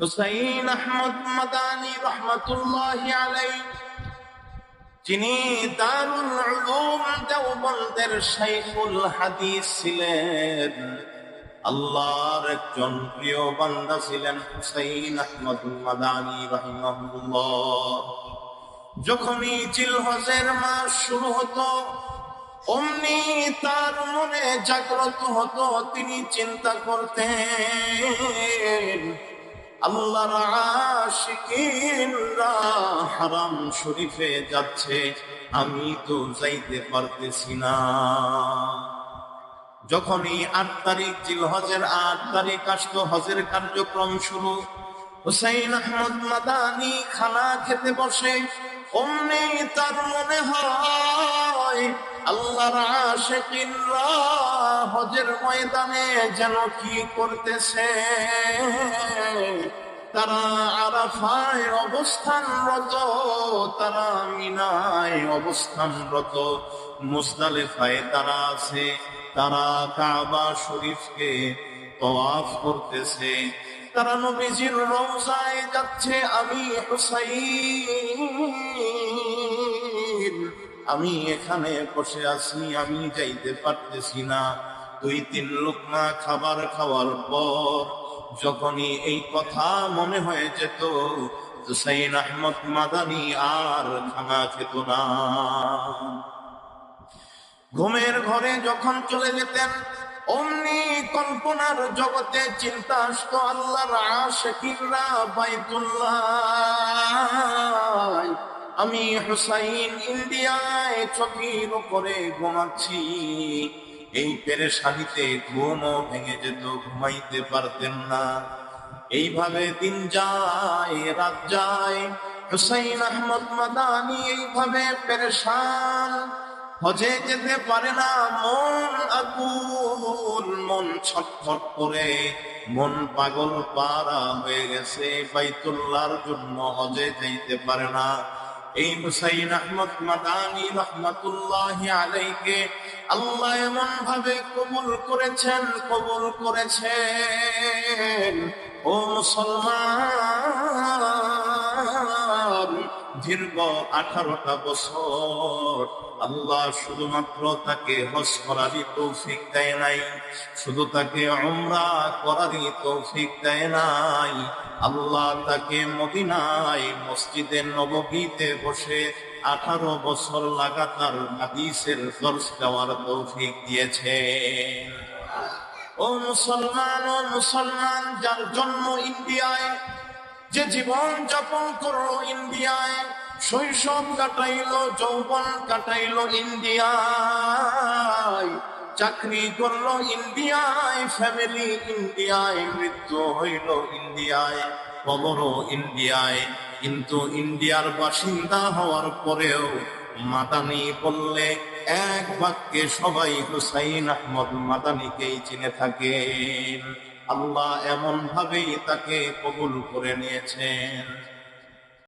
হুসাইন আহমদ মাদানি রহমতুল্লাহ আলাই যিনি দারুল উলুম দেওবন্দের শাইখুল হাদিস ছিলেন। আল্লাহর একজন প্রিয় বান্দা ছিলেন হুসাইন আহমদ মাদানি যখনই জিলহজের মাস শুরু হতো, অমনি তার মনে জাগ্রত হতো, তিনি চিন্তা করতেন আল্লাহর আশিকিনরা হারাম শরীফে যাচ্ছে, আমি তো যাইতে পারতেছি না। যখনই আট তারিখ জিল হজের আট তারিখ আসতো হজের কার্যক্রম শুরু। হুসাইন আহমদ মাদানি খানা খেতে বসে, অমনি তার মনে হয়, আল্লাহর আশিকিনরা হজের ময়দানে যেন কি করতেছে। তারা আরাফায় অবস্থানরত, তারা মিনায় অবস্থানরত। মুজদালিফায় তারা আছে, তারা কাবা শরীফকে তওয়াফ করতেছে। তারা নবীজির রওজায় যাচ্ছে, আমি হুসাইন। আমি এখানে বসে আছি, আমি যাইতে পারতেছি না। দুই তিন লোকমা খাবার খাওয়ার পর যখনই এই কথা মনে হয়ে যেত, হুসাইন আহমদ মাদানি আর খানা খেত না। ঘুমের ঘরে যখন চলে যেতেন, অমনি কল্পনার জগতে চিন্তা আসতো, আল্লাহর আশিকিনরা বাইতুল্লাহ, আমি হুসাইন ইন্ডিয়ায় চকির উপরে ঘুমাচ্ছি। এই পেরেশানিতে ঘুমও ভেঙে যেত, ঘুমাইতে পারতেন না। এইভাবে দিন যায়, রাত যায়। হুসাইন আহমদ মাদানি এইভাবে পেরেশান। হজে যেতে পারে না মন আকুল, মন ছটফট করে। মন পাগল পারা হয়ে গেছে, বাইতুল্লাহর জন্য হজে যাইতে পারে না। এই হুসাইন আহমদ মাদানি রহমতুল্লাহ আলাইকে আল্লাহ এমন ভাবে কবুল করেছেন কবুল করেছেন। ও মুসলমান দীর্ঘ আঠারোটা বছর আল্লাহ শুধুমাত্র তাকে হজ করারই তৌফিক দেয় নাই, শুধু তাকে অমরা করারই তৌফিক দেয় নাই। আল্লাহ তাকে মদিনায়, মসজিদে নবগীতে বসে আঠারো বছর লাগাতার হাদিসের দর্শ দেওয়ার তৌফিক দিয়েছে। ও মুসলমান ও মুসলমান, যার জন্ম ইন্ডিয়ায় যে জীবন যাপন করল ইন্ডিয়ায়, শৈশব কাটাইলো, যৌবন কাটাইলো ইন্ডিয়ায়। চাকরি করল ইন্ডিয়ায়, ফ্যামিলি ইন্ডিয়ায়, মৃত্যু হইল ইন্ডিয়ায় কবরও ইন্ডিয়ায়। কিন্তু ইন্ডিয়ার বাসিন্দা হওয়ার পরেও মাদানি বললে, এক বাক্যে সবাই হুসাইন আহমদ মাদানিকেই চিনে থাকেন। আল্লাহ এমন ভাবেই তাকে কবুল করে নিয়েছেন।